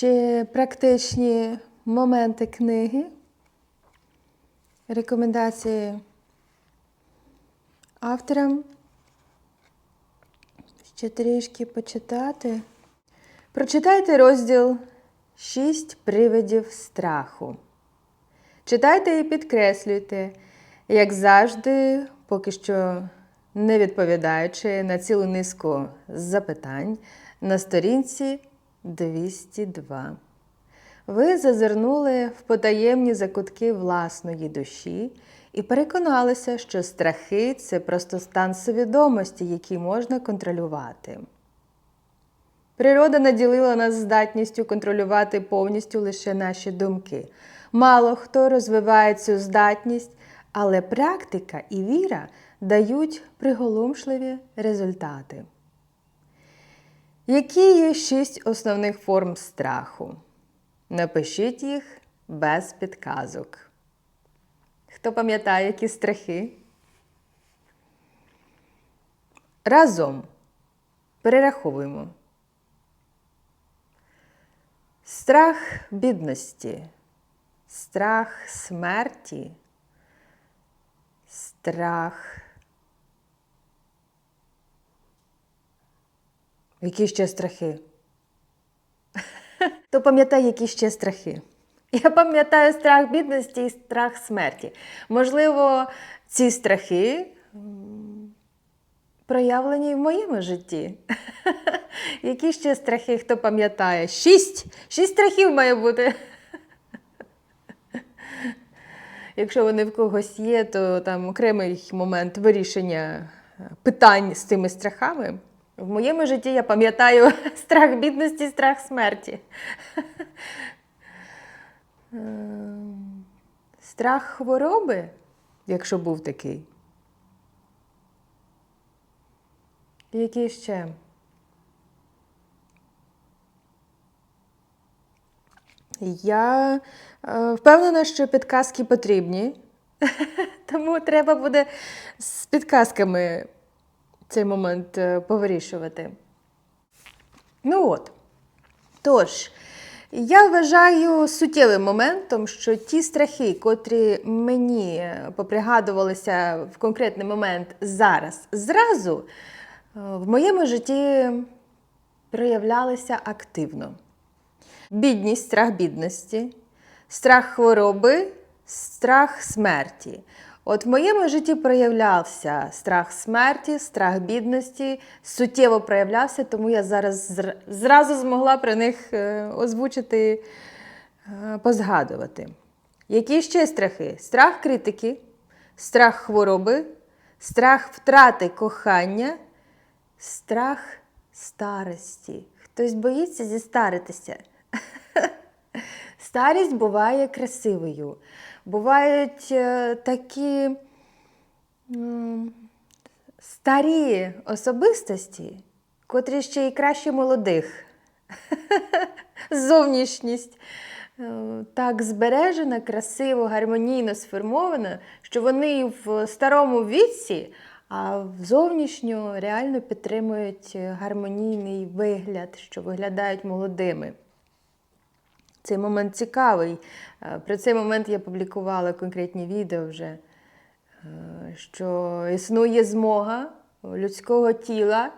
ще практичні моменти книги, рекомендації авторам. Ще трішки почитати. Прочитайте розділ Шість привидів страху. Читайте і підкреслюйте, як завжди, поки що не відповідаючи на цілу низку запитань на сторінці 202. Ви зазирнули в потаємні закутки власної душі і переконалися, що страхи це просто стан свідомості, який можна контролювати. Природа наділила нас здатністю контролювати повністю лише наші думки. Мало хто розвиває цю здатність, але практика і віра дають приголомшливі результати. Які є шість основних форм страху? Напишіть їх без підказок. Хто пам'ятає, які страхи? Разом перераховуємо. Страх бідності, страх смерті, страх. Які ще страхи? То пам'ятай, які ще страхи. Я пам'ятаю страх бідності і страх смерті. Можливо, ці страхи проявлені в моєму житті. Які ще страхи, хто пам'ятає? Шість! Шість страхів має бути. Якщо вони в когось є, то там окремий момент вирішення питань з цими страхами. В моєму житті я пам'ятаю страх бідності, страх смерті. Ем, Страх хвороби, якщо був такий. Який ще? Я е, впевнена, що підказки потрібні, тому треба буде з підказками цей момент е, повирішувати. Ну от. Тож, я вважаю суттєвим моментом, що ті страхи, котрі мені попригадувалися в конкретний момент зараз, зразу, е, в моєму житті проявлялися активно. Бідність, страх бідності, страх хвороби, страх смерті. От в моєму житті проявлявся страх смерті, страх бідності, суттєво проявлявся, тому я зараз зр- зразу змогла про них е, озвучити, е, позгадувати. Які ще страхи? Страх критики, страх хвороби, страх втрати кохання, страх старості. Хтось боїться зістаритися. Старість буває красивою. Бувають е, такі старі особистості, котрі ще й краще молодих. Зовнішність е, так збережена, красиво, гармонійно сформована, що вони в старому віці, а зовнішньо реально підтримують е, гармонійний вигляд, що виглядають молодими. Цей момент цікавий. Е, Про цей момент я публікувала конкретні відео вже, е, що існує змога людського тіла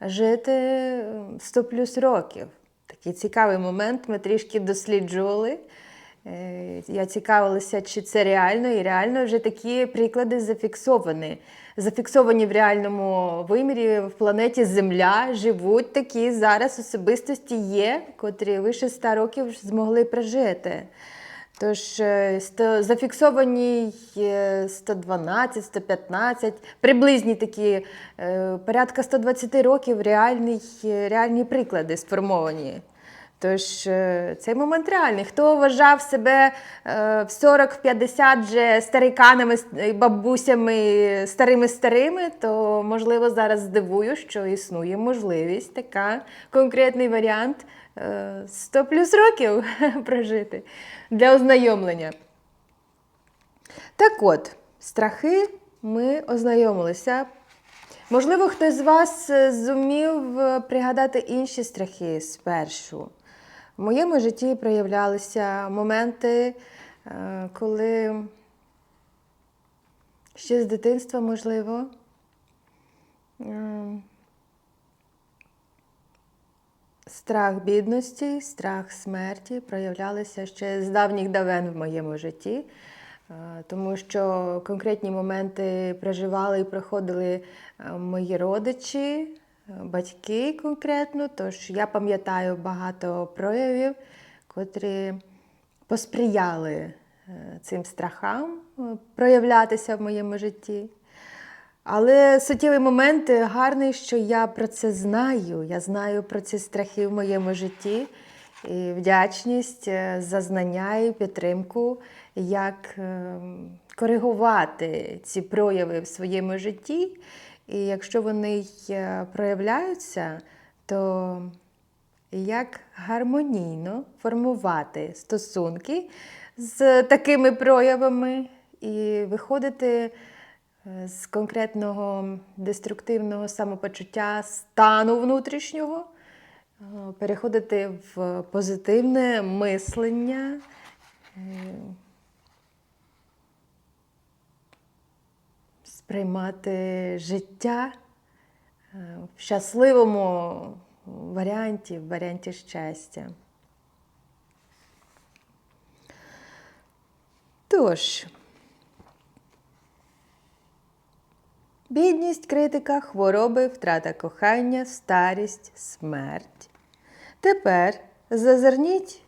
жити е, 100 плюс років. Такий цікавий момент. Ми трішки досліджували. Е, Я цікавилася, чи це реально, і реально вже такі приклади зафіксовані. Зафіксовані в реальному вимірі в планеті Земля живуть такі зараз особистості є, котрі вище 100 років змогли прожити. Тож е, зафіксовані е, 112, 115, приблизні такі е, порядка 120 років реальні, реальні приклади сформовані. Тож е, цей момент реальний. Хто вважав себе е, в 40-50 вже стариканами, бабусями старими-старими, то можливо зараз здивую, що існує можливість така, конкретний варіант е, 100 плюс років прожити для ознайомлення. Так от, страхи ми ознайомилися. Можливо, хтось з вас е, зумів е, пригадати інші страхи спершу. В моєму житті проявлялися моменти, е, коли ще з дитинства, можливо, ем, страх бідності, страх смерті проявлялися ще з давніх давен в моєму житті, е, тому що конкретні моменти проживали і проходили е, мої родичі, е, батьки конкретно. Тож я пам'ятаю багато проявів, котрі посприяли е, цим страхам е, проявлятися в моєму житті. Але суттєвий момент гарний, що я про це знаю. Я знаю про ці страхи в моєму житті. І вдячність е, за знання і підтримку, як е, коригувати ці прояви в своєму житті. І якщо вони е, проявляються, то як гармонійно формувати стосунки з такими проявами і виходити е, з конкретного деструктивного самопочуття стану внутрішнього, е, переходити в позитивне мислення. Сприймати життя е, в щасливому варіанті, в варіанті щастя. Тож, бідність, критика, хвороби, втрата кохання, старість, смерть. Тепер зазирніть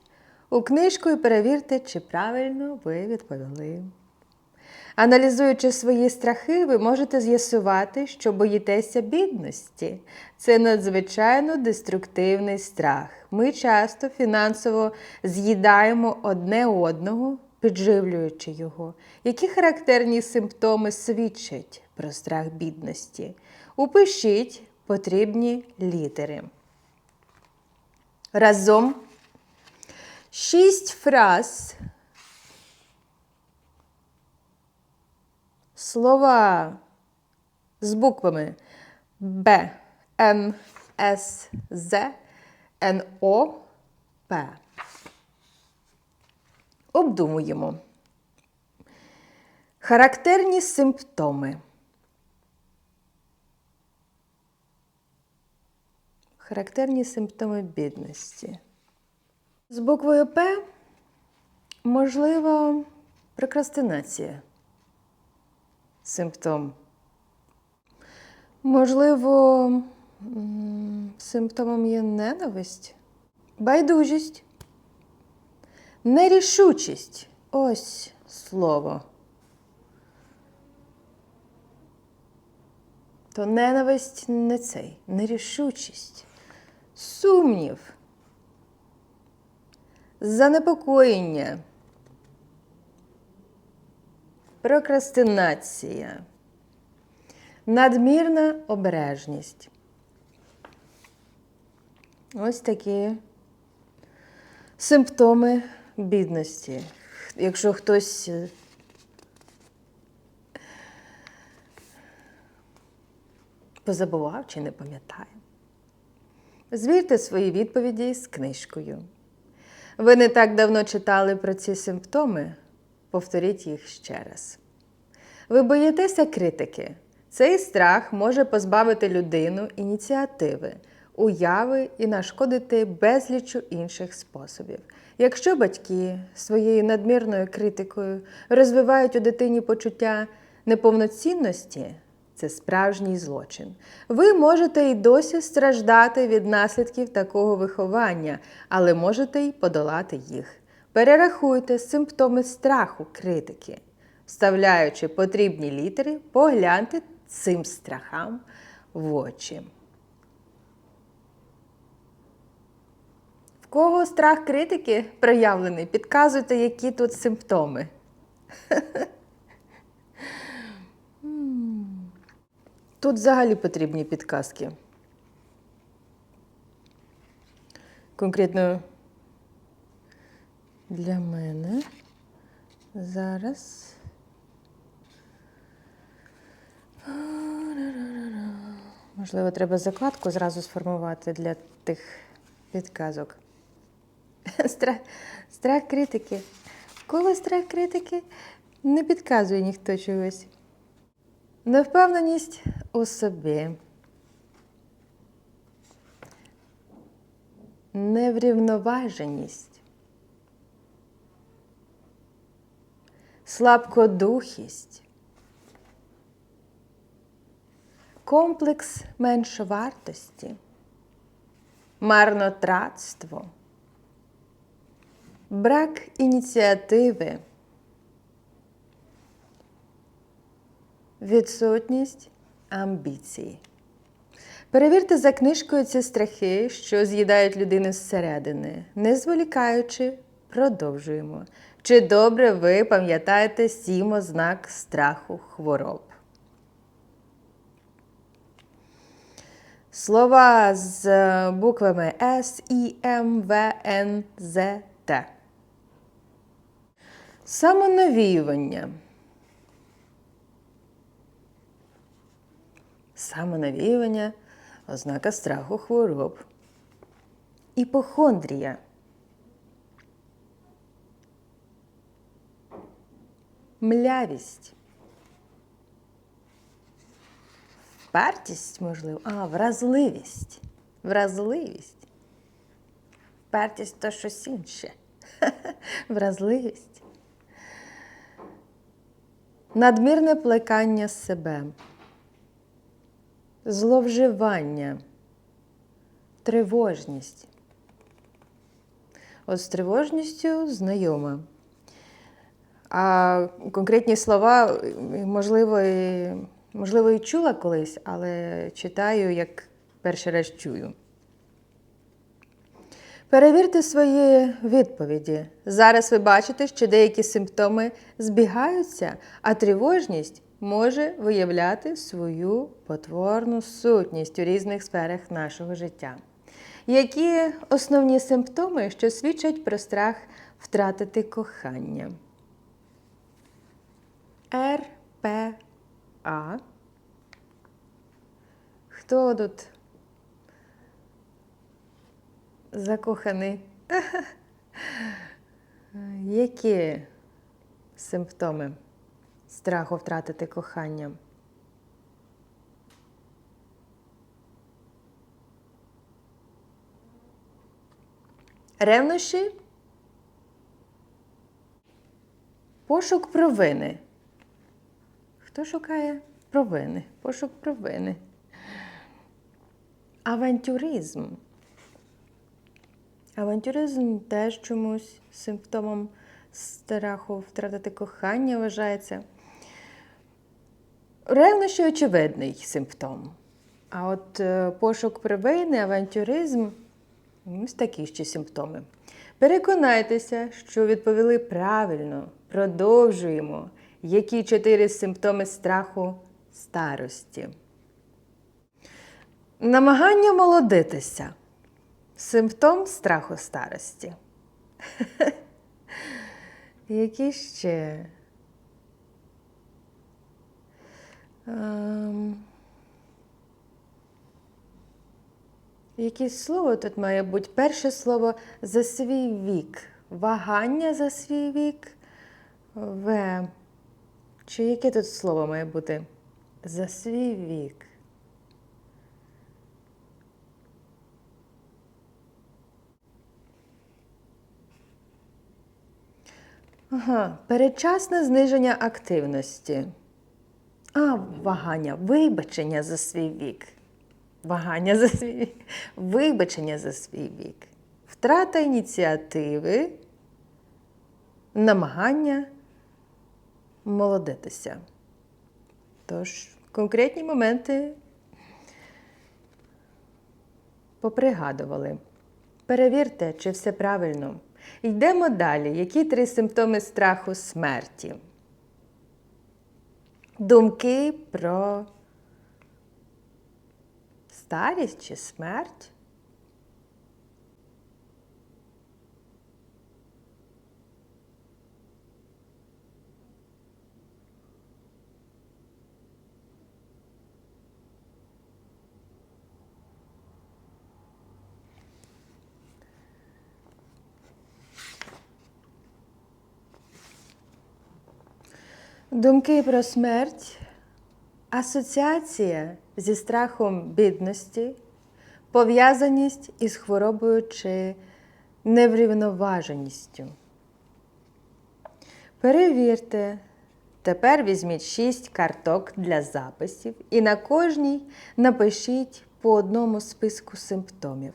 у книжку і перевірте, чи правильно ви відповіли. Аналізуючи свої страхи, ви можете з'ясувати, що боїтеся бідності. Це надзвичайно деструктивний страх. Ми часто фінансово з'їдаємо одне одного, підживлюючи його. Які характерні симптоми свідчать про страх бідності? Упишіть потрібні літери. Разом шість фраз слова з буквами Б, Н, С, З, Н, О, П. Обдумуємо. Характерні симптоми. Характерні симптоми бідності. З буквою П можливо прокрастинація симптом. Можливо, симптомом є ненависть, байдужість, нерішучість. Ось слово. То ненависть не цей, нерішучість, сумнів, занепокоєння. Прокрастинація. Надмірна обережність. Ось такі симптоми бідності. Якщо хтось е, позабував чи не пам'ятає, звірте свої відповіді з книжкою. Ви не так давно читали про ці симптоми. Повторіть їх ще раз. Ви боїтеся критики. Цей страх може позбавити людину ініціативи, уяви і нашкодити безлічу інших способів. Якщо батьки своєю надмірною критикою розвивають у дитині почуття неповноцінності, це справжній злочин. Ви можете й досі страждати від наслідків такого виховання, але можете й подолати їх. Перерахуйте симптоми страху критики. Вставляючи потрібні літери, погляньте цим страхам в очі. В кого страх критики проявлений, підказуйте, які тут симптоми. Тут взагалі потрібні підказки. Конкретно для мене зараз. Можливо, треба закладку зразу сформувати для тих підказок. Страх, страх критики. Коли страх критики не підказує ніхто чогось. Невпевненість у собі. Неврівноваженість. Слабкодухість. Комплекс меншовартості. Марнотратство. Брак ініціативи. Відсутність амбіції. Перевірте за книжкою ці страхи, що з'їдають людину зсередини. Не зволікаючи, продовжуємо. Чи добре ви пам'ятаєте сім ознак страху хвороб? Слова з е, буквами С, І, М, В, Н, З, Т. Самонавіювання. Самонавіювання ознака страху хвороб. Іпохондрія. Млявість. Впертість, можливо. А, вразливість. Вразливість. Впертість то щось інше. Вразливість. Надмірне плекання себе. Зловживання. Тривожність. От з тривожністю знайома. А конкретні слова, можливо, і, можливо, і чула колись, але читаю, як перший раз чую. Перевірте свої відповіді. Зараз ви бачите, що деякі симптоми збігаються, а тривожність може виявляти свою потворну сутність у різних сферах нашого життя. Які основні симптоми, що свідчать про страх втратити кохання? РПА. Хто тут закоханий? Які симптоми страху втратити кохання? Ревнощі? Пошук провини. Хто шукає провини? Пошук провини. Авантюризм. Авантюризм теж чомусь симптомом страху втратити кохання вважається. Ревнощі очевидний симптом. А от е, пошук провини, авантюризм ось такі ще симптоми. Переконайтеся, що відповіли правильно. Продовжуємо. Які чотири симптоми страху старості? Намагання молодитися. Симптом страху старості. Які ще? Ем... Якесь слово тут має бути? Перше слово за свій вік. Вагання за свій вік. В. Чи яке тут слово має бути? За свій вік. Ага, передчасне зниження активності. А, вагання, вибачення за свій вік. Вагання за свій вік. Вибачення за свій вік. Втрата ініціативи, намагання молодитися. Тож, конкретні моменти попригадували. Перевірте, чи все правильно. Йдемо далі. Які три симптоми страху смерті? Думки про старість чи смерть? Думки про смерть, асоціація зі страхом бідності, пов'язаність із хворобою чи неврівноваженістю. Перевірте. Тепер візьміть шість карток для записів і на кожній напишіть по одному списку симптомів.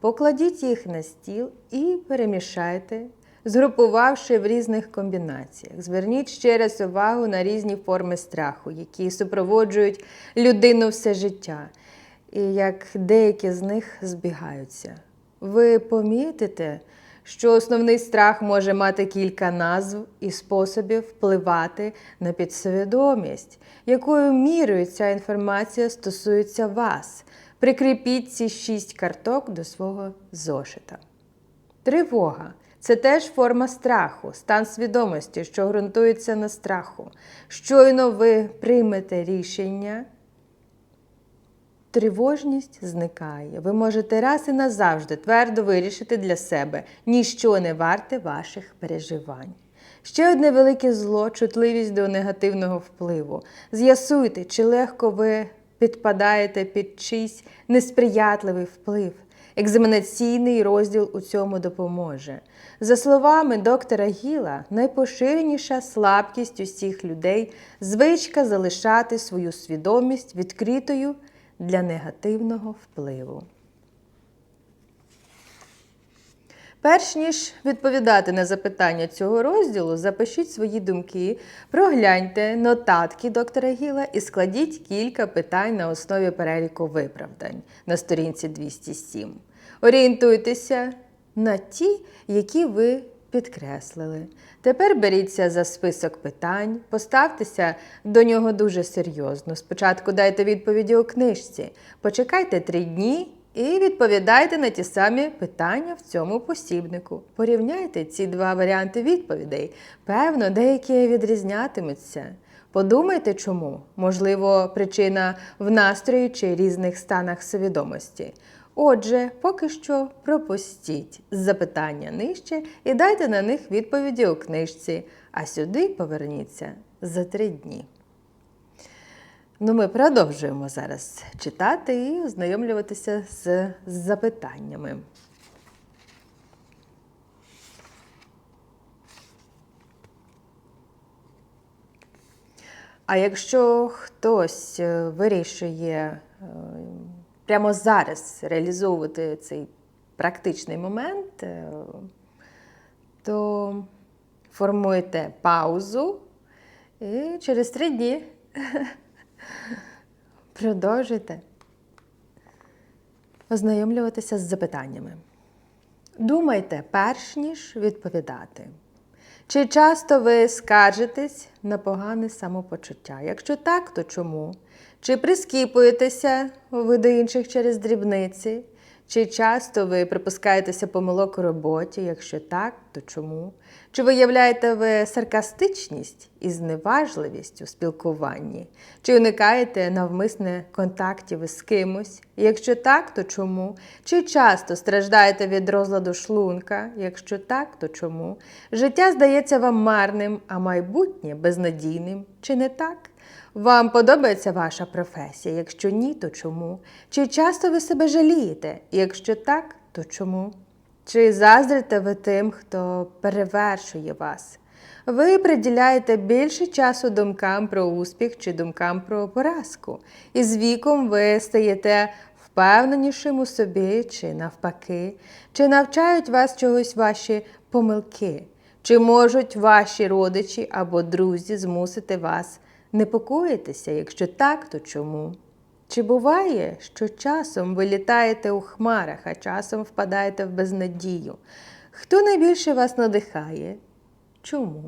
Покладіть їх на стіл і перемішайте, згрупувавши в різних комбінаціях. Зверніть ще раз увагу на різні форми страху, які супроводжують людину все життя, і як деякі з них збігаються. Ви помітите, що основний страх може мати кілька назв і способів впливати на підсвідомість, якою мірою ця інформація стосується вас. Прикріпіть ці шість карток до свого зошита. Тривога це теж форма страху, стан свідомості, що ґрунтується на страху. Щойно ви приймете рішення, тривожність зникає. Ви можете раз і назавжди твердо вирішити для себе ніщо не варте ваших переживань. Ще одне велике зло чутливість до негативного впливу. З'ясуйте, чи легко ви підпадаєте під чийсь несприятливий вплив. Екзаменаційний розділ у цьому допоможе. За словами доктора Гіла, найпоширеніша слабкість усіх людей звичка залишати свою свідомість відкритою для негативного впливу. Перш ніж відповідати на запитання цього розділу, запишіть свої думки, прогляньте нотатки доктора Гіла і складіть кілька питань на основі переліку виправдань на сторінці 207. Орієнтуйтеся на ті, які ви підкреслили. Тепер беріться за список питань, поставтеся до нього дуже серйозно. Спочатку дайте відповіді у книжці, почекайте три дні і відповідайте на ті самі питання в цьому посібнику. Порівняйте ці два варіанти відповідей. Певно, деякі відрізнятимуться. Подумайте, чому. Можливо, причина в настрої чи різних станах свідомості. Отже, поки що пропустіть запитання нижче і дайте на них відповіді у книжці, а сюди поверніться за три дні. Ну, ми продовжуємо зараз читати і ознайомлюватися з запитаннями. А якщо хтось е, вирішує е, прямо зараз реалізовувати цей практичний момент, е, то формуйте паузу і через три дні продовжуйте ознайомлюватися з запитаннями. Думайте, перш ніж відповідати. Чи часто ви скаржитесь на погане самопочуття? Якщо так, то чому? Чи прискіпуєтеся ви до інших через дрібниці? Чи часто ви припускаєтеся помилок у роботі? Якщо так, то чому? Чи виявляєте ви саркастичність і зневажливість у спілкуванні? Чи уникаєте навмисне контактів із кимось? Якщо так, то чому? Чи часто страждаєте від розладу шлунка? Якщо так, то чому? Життя здається вам марним, а майбутнє безнадійним? Чи не так? Вам подобається ваша професія? Якщо ні, то чому? Чи часто ви себе жалієте? Якщо так, то чому? Чи заздрите ви тим, хто перевершує вас? Ви приділяєте більше часу думкам про успіх чи думкам про поразку. І з віком ви стаєте впевненішим у собі чи навпаки, чи навчають вас чогось ваші помилки, чи можуть ваші родичі або друзі змусити вас непокоїтися? Якщо так, то чому? Чи буває, що часом ви літаєте у хмарах, а часом впадаєте в безнадію? Хто найбільше вас надихає? Чому?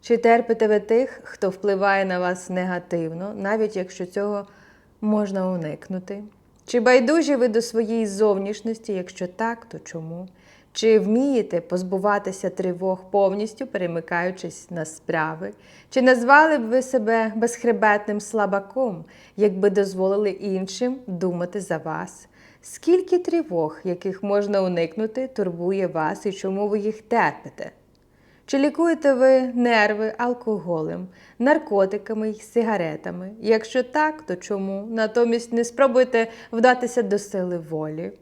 Чи терпите ви тих, хто впливає на вас негативно, навіть якщо цього можна уникнути? Чи байдужі ви до своєї зовнішності? Якщо так, то чому? Чи вмієте позбуватися тривог повністю, перемикаючись на справи? Чи назвали б ви себе безхребетним слабаком, якби дозволили іншим думати за вас? Скільки тривог, яких можна уникнути, турбує вас і чому ви їх терпите? Чи лікуєте ви нерви алкоголем, наркотиками й сигаретами? Якщо так, то чому? Натомість не спробуйте вдатися до сили волі.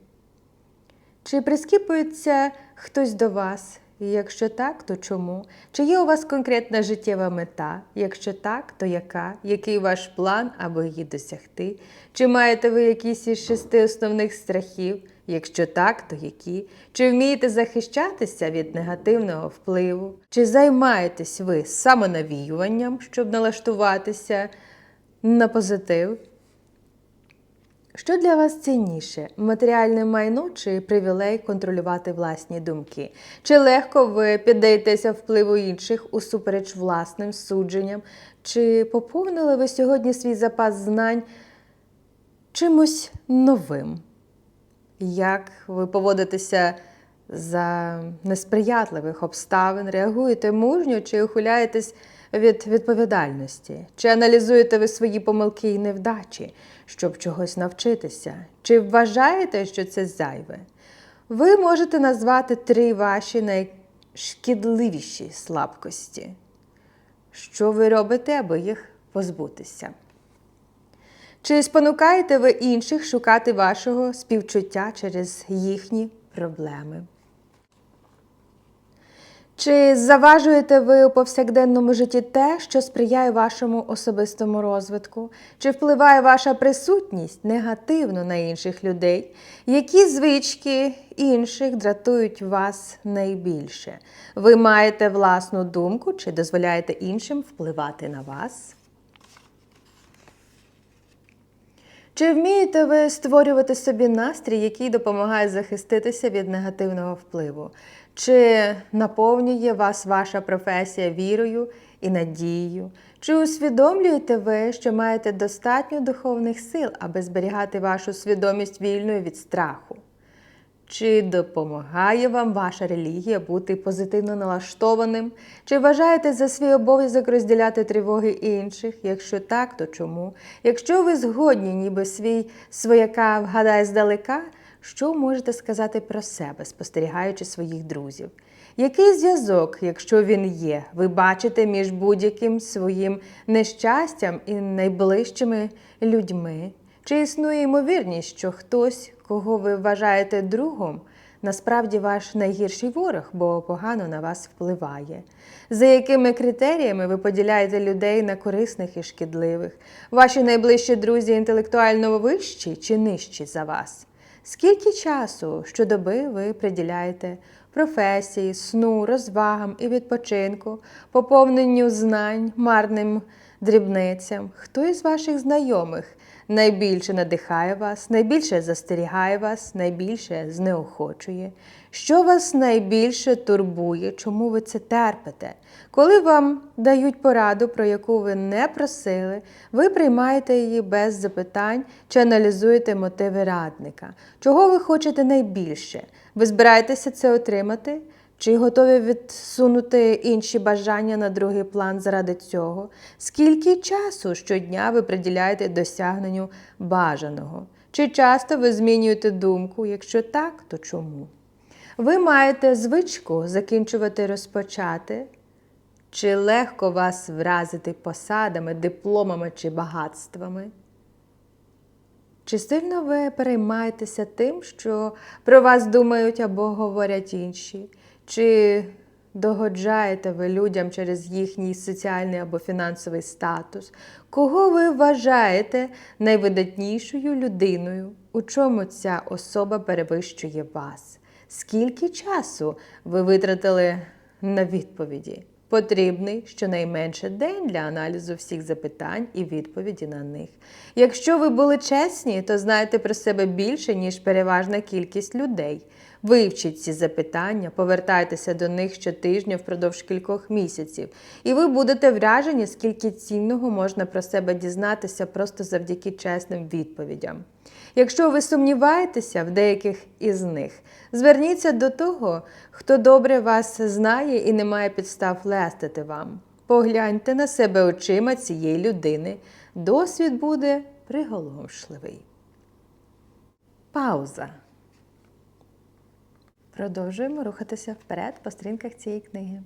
Чи прискіпується хтось до вас? Якщо так, то чому? Чи є у вас конкретна життєва мета? Якщо так, то яка? Який ваш план, аби її досягти? Чи маєте ви якісь із шести основних страхів? Якщо так, то які? Чи вмієте захищатися від негативного впливу? Чи займаєтесь ви самонавіюванням, щоб налаштуватися на позитив? Що для вас цінніше матеріальне майно чи привілей контролювати власні думки? Чи легко ви піддаєтеся впливу інших усупереч власним судженням? Чи поповнили ви сьогодні свій запас знань чимось новим? Як ви поводитеся за несприятливих обставин? Реагуєте мужньо чи ухиляєтесь від відповідальності? Чи аналізуєте ви свої помилки і невдачі, щоб чогось навчитися? Чи вважаєте, що це зайве? Ви можете назвати три ваші найшкідливіші слабкості. Що ви робите, аби їх позбутися? Чи спонукаєте ви інших шукати вашого співчуття через їхні проблеми? Чи заважуєте ви у повсякденному житті те, що сприяє вашому особистому розвитку? Чи впливає ваша присутність негативно на інших людей? Які звички інших дратують вас найбільше? Ви маєте власну думку чи дозволяєте іншим впливати на вас? Чи вмієте ви створювати собі настрій, який допомагає захиститися від негативного впливу? Чи наповнює вас ваша професія вірою і надією? Чи усвідомлюєте ви, що маєте достатньо духовних сил, аби зберігати вашу свідомість вільною від страху? Чи допомагає вам ваша релігія бути позитивно налаштованим? Чи вважаєте за свій обов'язок розділяти тривоги інших? Якщо так, то чому? Якщо ви згодні, ніби свій свояка вгадає здалека, що можете сказати про себе, спостерігаючи своїх друзів? Який зв'язок, якщо він є, ви бачите між будь-яким своїм нещастям і найближчими людьми? Чи існує ймовірність, що хтось, кого ви вважаєте другом, насправді ваш найгірший ворог, бо погано на вас впливає? За якими критеріями ви поділяєте людей на корисних і шкідливих? Ваші найближчі друзі інтелектуально вищі чи нижчі за вас? Скільки часу щодоби ви приділяєте професії, сну, розвагам і відпочинку, поповненню знань, марним дрібницям? Хто із ваших знайомих найбільше надихає вас, найбільше застерігає вас, найбільше знеохочує? Що вас найбільше турбує, чому ви це терпите? Коли вам дають пораду, про яку ви не просили, ви приймаєте її без запитань чи аналізуєте мотиви радника. Чого ви хочете найбільше? Ви збираєтеся це отримати? Чи готові відсунути інші бажання на другий план заради цього? Скільки часу щодня ви приділяєте досягненню бажаного? Чи часто ви змінюєте думку? Якщо так, то чому? Ви маєте звичку закінчувати розпочати? Чи легко вас вразити посадами, дипломами чи багатствами? Чи сильно ви переймаєтеся тим, що про вас думають або говорять інші? Чи догоджаєте ви людям через їхній соціальний або фінансовий статус? Кого ви вважаєте найвидатнішою людиною? У чому ця особа перевищує вас? Скільки часу ви витратили на відповіді? Потрібний щонайменше день для аналізу всіх запитань і відповіді на них. Якщо ви були чесні, то знаєте про себе більше, ніж переважна кількість людей. Вивчіть ці запитання, повертайтеся до них щотижня впродовж кількох місяців, і ви будете вражені, скільки цінного можна про себе дізнатися просто завдяки чесним відповідям. Якщо ви сумніваєтеся в деяких із них, зверніться до того, хто добре вас знає і не має підстав лестити вам. Погляньте на себе очима цієї людини. Досвід буде приголомшливий. Пауза. Продовжуємо рухатися вперед по сторінках цієї книги.